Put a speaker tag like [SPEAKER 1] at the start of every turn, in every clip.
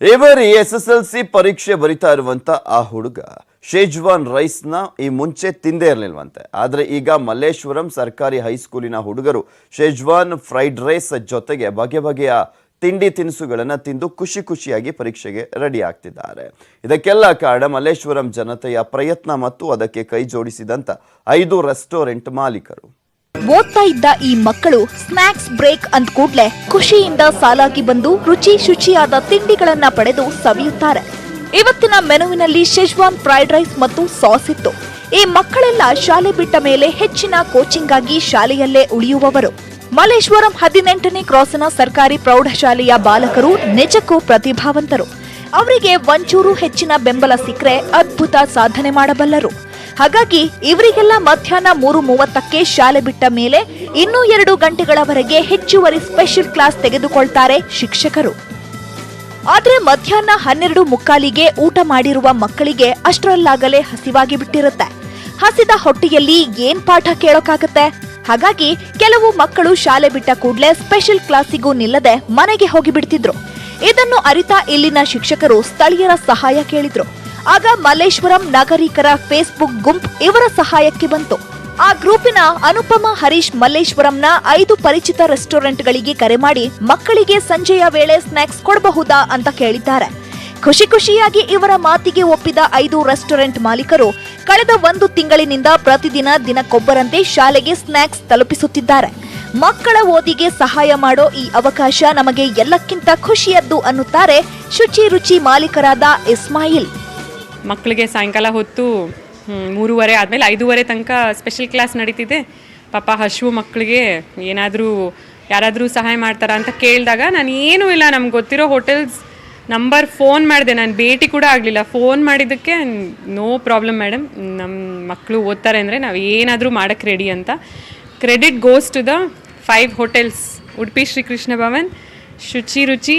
[SPEAKER 1] ಬಾರಿ S S L C ಪರೀಕ್ಷೆ ಬರಿತಾ ಇರುವಂತ ಆ ಹುಡುಗ. ಶೇಜ್ವಾನ್ ರೈಸ್ನ ಈ ಮುಂಚೆ ತಿಂದೇ ಇರಲಿಲ್ವಂತೆ. ಆದರೆ ಈಗ ಮಲ್ಲೇಶ್ವರಂ ಸರ್ಕಾರಿ ಹೈಸ್ಕೂಲಿನ ಹುಡುಗರು ಶೇಜ್ವಾನ್ ಫ್ರೈಡ್ ರೈಸ್ ಜೊತೆಗೆ ಬಗೆ ಬಗೆಯ ತಿಂಡಿ ತಿನಿಸುಗಳನ್ನು ತಿಂದು ಖುಷಿ ಖುಷಿಯಾಗಿ ಪರೀಕ್ಷೆಗೆ ರೆಡಿ ಆಗ್ತಿದ್ದಾರೆ. ಇದಕ್ಕೆಲ್ಲ ಕಾರಣ ಮಲ್ಲೇಶ್ವರಂ ಜನತೆಯ ಪ್ರಯತ್ನ ಮತ್ತು ಅದಕ್ಕೆ ಕೈ ಜೋಡಿಸಿದಂತ ಐದು ರೆಸ್ಟೋರೆಂಟ್ ಮಾಲೀಕರು.
[SPEAKER 2] ಓದ್ತಾ ಇದ್ದ ಈ ಮಕ್ಕಳು ಸ್ನಾಕ್ಸ್ ಬ್ರೇಕ್ ಅಂದ ಕೂಡ್ಲೆ ಖುಷಿಯಿಂದ ಸಾಲಾಗಿ ಬಂದು ರುಚಿ ಶುಚಿಯಾದ ತಿಂಡಿಗಳನ್ನ ಪಡೆದು ಸವಿಯುತ್ತಾರೆ. ಇವತ್ತಿನ ಮೆನುವಿನಲ್ಲಿ ಶೆಜ್ವಾನ್ ಫ್ರೈಡ್ ರೈಸ್ ಮತ್ತು ಸಾಸ್ ಇತ್ತು. ಈ ಮಕ್ಕಳೆಲ್ಲ ಶಾಲೆ ಬಿಟ್ಟ ಮೇಲೆ ಹೆಚ್ಚಿನ ಕೋಚಿಂಗ್ ಆಗಿ ಶಾಲೆಯಲ್ಲೇ ಉಳಿಯುವವರು. ಮಲ್ಲೇಶ್ವರಂ ಹದಿನೆಂಟನೇ ಕ್ರಾಸ್ನ ಸರ್ಕಾರಿ ಪ್ರೌಢಶಾಲೆಯ ಬಾಲಕರು ನಿಜಕ್ಕೂ ಪ್ರತಿಭಾವಂತರು. ಅವರಿಗೆ ಒಂಚೂರು ಹೆಚ್ಚಿನ ಬೆಂಬಲ ಸಿಕ್ಕರೆ ಅದ್ಭುತ ಸಾಧನೆ ಮಾಡಬಲ್ಲರು. ಹಾಗಾಗಿ ಇವರಿಗೆಲ್ಲ ಮಧ್ಯಾಹ್ನ ಮೂರು ಮೂವತ್ತಕ್ಕೆ ಶಾಲೆ ಬಿಟ್ಟ ಮೇಲೆ ಇನ್ನೂ ಎರಡು ಗಂಟೆಗಳವರೆಗೆ ಹೆಚ್ಚುವರಿ ಸ್ಪೆಷಲ್ ಕ್ಲಾಸ್ ತೆಗೆದುಕೊಳ್ತಾರೆ ಶಿಕ್ಷಕರು. ಆದರೆ ಮಧ್ಯಾಹ್ನ ಹನ್ನೆರಡು ಮುಕ್ಕಾಲಿಗೆ ಊಟ ಮಾಡಿರುವ ಮಕ್ಕಳಿಗೆ ಅಷ್ಟರಲ್ಲಾಗಲೇ ಹಸಿವಾಗಿ ಬಿಟ್ಟಿರುತ್ತೆ. ಹಸಿದ ಹೊಟ್ಟೆಯಲ್ಲಿ ಏನ್ ಪಾಠ ಕೇಳೋಕ್ಕಾಗತ್ತೆ ಹಾಗಾಗಿ ಕೆಲವು ಮಕ್ಕಳು ಶಾಲೆ ಬಿಟ್ಟ ಕೂಡಲೇ ಸ್ಪೆಷಲ್ ಕ್ಲಾಸಿಗೂ ನಿಲ್ಲದೆ ಮನೆಗೆ ಹೋಗಿಬಿಡ್ತಿದ್ರು. ಇದನ್ನು ಅರಿತ ಇಲ್ಲಿನ ಶಿಕ್ಷಕರು ಸ್ಥಳೀಯರ ಸಹಾಯ ಕೇಳಿದ್ರು. ಆಗ ಮಲ್ಲೇಶ್ವರಂ ನಾಗರಿಕರ ಫೇಸ್ಬುಕ್ ಗುಂಪ್ ಇವರ ಸಹಾಯಕ್ಕೆ ಬಂತು. ಆ ಗ್ರೂಪಿನ ಅನುಪಮ, ಹರೀಶ್ ಮಲ್ಲೇಶ್ವರಂನ ಐದು ಪರಿಚಿತ ರೆಸ್ಟೋರೆಂಟ್ಗಳಿಗೆ ಕರೆ ಮಾಡಿ ಮಕ್ಕಳಿಗೆ ಸಂಜೆಯ ವೇಳೆ ಸ್ನಾಕ್ಸ್ ಕೊಡಬಹುದಾ ಅಂತ ಕೇಳಿದ್ದಾರೆ. ಖುಷಿ ಖುಷಿಯಾಗಿ ಇವರ ಮಾತಿಗೆ ಒಪ್ಪಿದ ಐದು ರೆಸ್ಟೋರೆಂಟ್ ಮಾಲೀಕರು ಕಳೆದ ಒಂದು ತಿಂಗಳಿನಿಂದ ಪ್ರತಿದಿನ ದಿನಕ್ಕೊಬ್ಬರಂತೆ ಶಾಲೆಗೆ ಸ್ನಾಕ್ಸ್ ತಲುಪಿಸುತ್ತಿದ್ದಾರೆ. ಮಕ್ಕಳ ಓದಿಗೆ ಸಹಾಯ ಮಾಡೋ ಈ ಅವಕಾಶ ನಮಗೆ ಎಲ್ಲಕ್ಕಿಂತ ಖುಷಿಯದ್ದು ಅನ್ನುತ್ತಾರೆ ಶುಚಿ ರುಚಿ ಮಾಲೀಕರಾದ ಇಸ್ಮಾಯಿಲ್.
[SPEAKER 3] ಮಕ್ಕಳಿಗೆ ಸಾಯಂಕಾಲ ಹೊತ್ತು ಮೂರುವರೆ ಆದಮೇಲೆ ಐದೂವರೆ ತನಕ ಸ್ಪೆಷಲ್ ಕ್ಲಾಸ್ ನಡೀತಿದೆ. ಪಾಪ ಹಶು ಮಕ್ಕಳಿಗೆ ಏನಾದರೂ ಯಾರಾದರೂ ಸಹಾಯ ಮಾಡ್ತಾರಾ ಅಂತ ಕೇಳಿದಾಗ ನಾನು ಏನೂ ಇಲ್ಲ, ನಮ್ಗೆ ಗೊತ್ತಿರೋ ಹೋಟೆಲ್ಸ್ ನಂಬರ್ ಫೋನ್ ಮಾಡಿದೆ. ನಾನು ಭೇಟಿ ಕೂಡ ಆಗಲಿಲ್ಲ. ಫೋನ್ ಮಾಡಿದ್ದಕ್ಕೆ ನೋ ಪ್ರಾಬ್ಲಮ್ ಮೇಡಮ್ ನಮ್ಮ ಮಕ್ಕಳು ಓದ್ತಾರೆ ಅಂದರೆ ನಾವು ಏನಾದರೂ ಮಾಡೋಕ್ಕೆ ರೆಡಿ ಅಂತ. Credit goes to the five hotels Udupi Shrikrishna Bhavan Shuchi Ruchi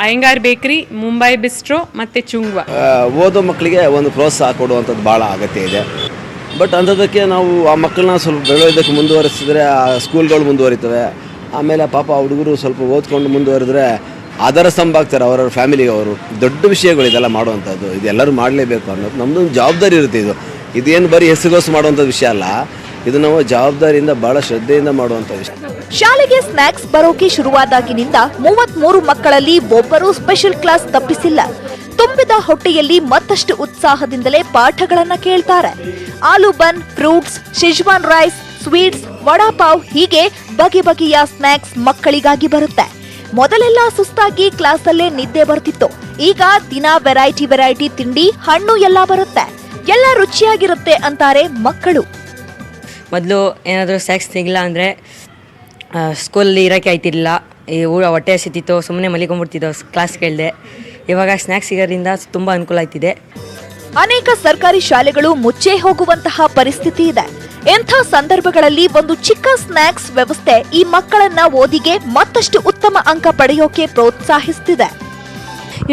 [SPEAKER 3] Iyengar bakery, Mumbai ಬಿಸ್ಟ್ರೋ ಮತ್ತು ಚುಂಗ್ವಾ.
[SPEAKER 4] ಓದೋ ಮಕ್ಕಳಿಗೆ ಒಂದು ಪ್ರೋತ್ಸಾಹ ಕೊಡುವಂಥದ್ದು ಭಾಳ ಅಗತ್ಯ ಇದೆ. ಬಟ್ ಅಂಥದ್ದಕ್ಕೆ ನಾವು ಆ ಮಕ್ಕಳನ್ನ ಸ್ವಲ್ಪ ಬೆಳೆಯೋದಕ್ಕೆ ಮುಂದುವರಿಸಿದ್ರೆ, ಆ ಸ್ಕೂಲ್ಗಳು ಮುಂದುವರಿತವೆ. ಆಮೇಲೆ ಪಾಪ ಹುಡುಗರು ಸ್ವಲ್ಪ ಓದ್ಕೊಂಡು ಮುಂದುವರೆದ್ರೆ ಆಧಾರ ಸ್ತಂಭ ಆಗ್ತಾರೆ ಅವರವ್ರ ಫ್ಯಾಮಿಲಿಗೆ ಅವರು. ದೊಡ್ಡ ವಿಷಯಗಳು ಇದೆಲ್ಲ ಮಾಡುವಂಥದ್ದು. ಇದೆಲ್ಲರೂ ಮಾಡಲೇಬೇಕು ಅನ್ನೋದು. ನಮ್ಮದೊಂದು ಜವಾಬ್ದಾರಿ ಇರುತ್ತೆ ಇದು. ಇದೇನು ಬರೀ ಹೆಸರುಗೋಸು ಮಾಡುವಂಥ ವಿಷಯ ಅಲ್ಲ. ಇದು ನಾವು ಜವಾಬ್ದಾರಿಯಿಂದ ಬಹಳ ಶ್ರದ್ಧೆಯಿಂದ ಮಾಡುವಂಥ ವಿಷಯ.
[SPEAKER 2] ಶಾಲೆಗೆ ಸ್ನಾಕ್ಸ್ ಬರೋಕೆ ಶುರುವಾದಾಗಿನಿಂದ ಮೂವತ್ತ್ ಮೂರು ಮಕ್ಕಳಲ್ಲಿ ಒಬ್ಬರೂ ಸ್ಪೆಷಲ್ ಕ್ಲಾಸ್ ತಪ್ಪಿಸಿಲ್ಲ. ತುಂಬಿದ ಹೊಟ್ಟೆಯಲ್ಲಿ ಮತ್ತಷ್ಟು ಉತ್ಸಾಹದಿಂದಲೇ ಪಾಠಗಳನ್ನ ಕೇಳ್ತಾರೆ. Aloo bun fruits, Schezwan rice, sweets, vada pav ಹೀಗೆ ಬಗೆ ಬಗೆಯ ಸ್ನಾಕ್ಸ್ ಮಕ್ಕಳಿಗಾಗಿ ಬರುತ್ತೆ. ಮೊದಲೆಲ್ಲ ಸುಸ್ತಾಗಿ ಕ್ಲಾಸಲ್ಲೇ ನಿದ್ದೆ ಬರ್ತಿತ್ತು. ಈಗ ದಿನ ವೆರೈಟಿ ವೆರೈಟಿ ತಿಂಡಿ, ಹಣ್ಣು ಎಲ್ಲ ಬರುತ್ತೆ. ಎಲ್ಲ ರುಚಿಯಾಗಿರುತ್ತೆ ಅಂತಾರೆ ಮಕ್ಕಳು.
[SPEAKER 5] ಮೊದಲು ಏನಾದರೂ ಸ್ಯಾಕ್ಸ್ ಸಿಗಲ್ಲ ಅಂದರೆ ಸ್ಕೂಲಲ್ಲಿ ಇರೋಕ್ಕೆ ಆಯ್ತಿರಲಿಲ್ಲ. ಈ ಊಟ ಹೊಟ್ಟೆ ಹಸಿತಿತ್ತು ಸುಮ್ಮನೆ ಮಲಿಕೊಂಡ್ಬಿಡ್ತಿದ್ದೋ ಕ್ಲಾಸ್ ಕೇಳಿದೆ. ಇವಾಗ ಸ್ನ್ಯಾಕ್ಸ್ ಸಿಗೋದ್ರಿಂದ ತುಂಬ ಅನುಕೂಲ ಆಯ್ತಿದೆ
[SPEAKER 2] ಅನೇಕ ಸರ್ಕಾರಿ ಶಾಲೆಗಳು ಮುಚ್ಚೇ ಹೋಗುವಂತಹ ಪರಿಸ್ಥಿತಿ ಇದೆ. ಎಂಥ ಸಂದರ್ಭಗಳಲ್ಲಿ ಒಂದು ಚಿಕ್ಕ ಸ್ನಾಕ್ಸ್ ವ್ಯವಸ್ಥೆ ಈ ಮಕ್ಕಳನ್ನ ಓದಿಗೆ ಮತ್ತಷ್ಟು ಉತ್ತಮ ಅಂಕ ಪಡೆಯೋಕೆ ಪ್ರೋತ್ಸಾಹಿಸ್ತಿದೆ.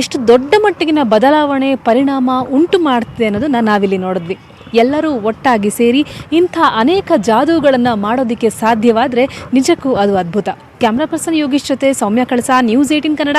[SPEAKER 6] ಎಷ್ಟು ದೊಡ್ಡ ಮಟ್ಟಿಗಿನ ಬದಲಾವಣೆ ಪರಿಣಾಮ ಉಂಟು ಮಾಡ್ತಿದೆ ಅನ್ನೋದನ್ನ ನಾವಿಲ್ಲಿ ನೋಡಿದ್ವಿ. ಎಲ್ಲರೂ ಒಟ್ಟಾಗಿ ಸೇರಿ ಇಂಥ ಅನೇಕ ಜಾದೂಗಳನ್ನು ಮಾಡೋದಕ್ಕೆ ಸಾಧ್ಯವಾದರೆ ನಿಜಕ್ಕೂ ಅದು ಅದ್ಭುತ. ಕ್ಯಾಮ್ರಾ ಪರ್ಸನ್ ಯೋಗೀಶ್ ಜೊತೆ ಸೌಮ್ಯ ಕಳಸ ನ್ಯೂಸ್ ಏಟಿನ್ ಕನ್ನಡ.